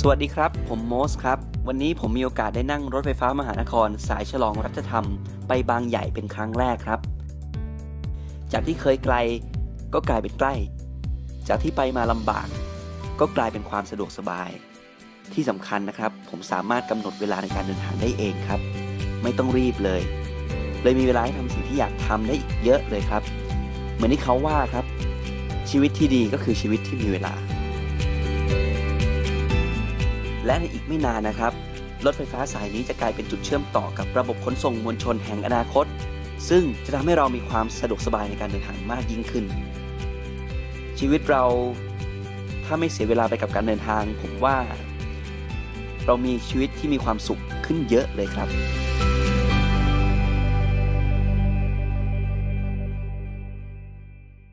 สวัสดีครับ ผมโมสครับ วันนี้ผมมีโอกาสได้นั่งรถไฟฟ้ามหานคร สายฉลองรัชธรรม ไปบางใหญ่เป็นครั้งแรกครับ จากที่เคยไกลก็กลายเป็นใกล้ จากที่ไปมาลำบาก ก็กลายเป็นความสะดวกสบาย ที่สำคัญนะครับ ผมสามารถกำหนดเวลาในการเดินทางได้เองครับ ไม่ต้องรีบเลย เลยมีเวลาให้ทำสิ่งที่อยากทำได้อีกเยอะเลยครับ เหมือนที่เขาว่าครับ ชีวิตที่ดีก็คือชีวิตที่มีเวลา และในอีกไม่นานนะครับ รถไฟฟ้าสายนี้จะกลายเป็นจุดเชื่อมต่อกับระบบขนส่งมวลชนแห่งอนาคต ซึ่งจะทำให้เรามีความสะดวกสบายในการเดินทางมากยิ่งขึ้น ชีวิตเราถ้าไม่เสียเวลาไปกับการเดินทาง ผมว่า เรามีชีวิตที่มีความสุขขึ้นเยอะเลยครับ